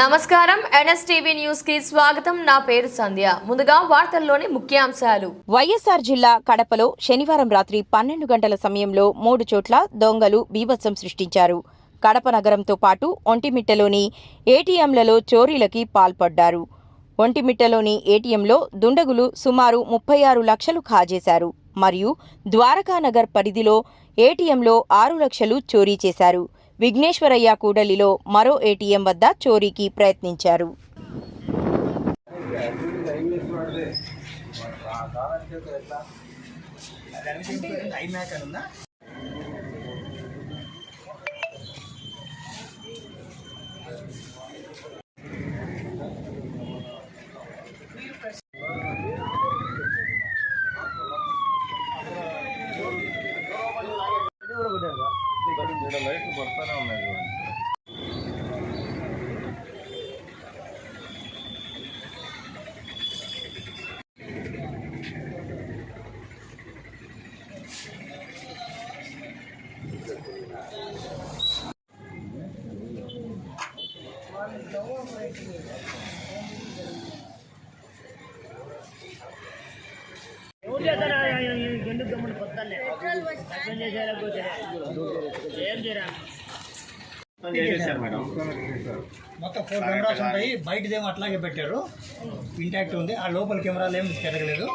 నమస్కారం. ఎన్ఎస్టీవీ న్యూస్కి స్వాగతం. నా పేరు సంధ్య. ముందుగా వార్తల్లోని ముఖ్యాంశాలు. వైఎస్ఆర్ జిల్లా కడపలో శనివారం రాత్రి పన్నెండు గంటల సమయంలో మూడు చోట్ల దొంగలు బీభత్సం సృష్టించారు. కడప నగరంతో పాటు ఒంటిమిట్టలోని ఏటీఎంలలో చోరీలకి పాల్పడ్డారు. ఒంటిమిట్టలోని ఏటీఎంలో దుండగులు సుమారు ముప్పై ఆరు లక్షలు కాజేశారు మరియు ద్వారకానగర్ పరిధిలో ఏటీఎంలో ఆరు లక్షలు చోరీ చేశారు. విఘ్నేశ్వరయ్య కూడలిలో మరో ఏటీఎం వద్ద చోరీకి ప్రయత్నించారు. ಗಿಡ ಲೈಟ್ ಬರ್ತಾನೆ ಆಮೇಲೆ Muchas gracias. ఎందుకు అర్థం చేసేయాలకపోతే ఏం మొత్తం ఫోర్ కెమెరాస్ ఉంటాయి. బయటదేమో అట్లాగే పెట్టారు. ఇంటాక్ట్ ఉంది. ఆ లోపల కెమెరాలు ఏం తిరగలేదు.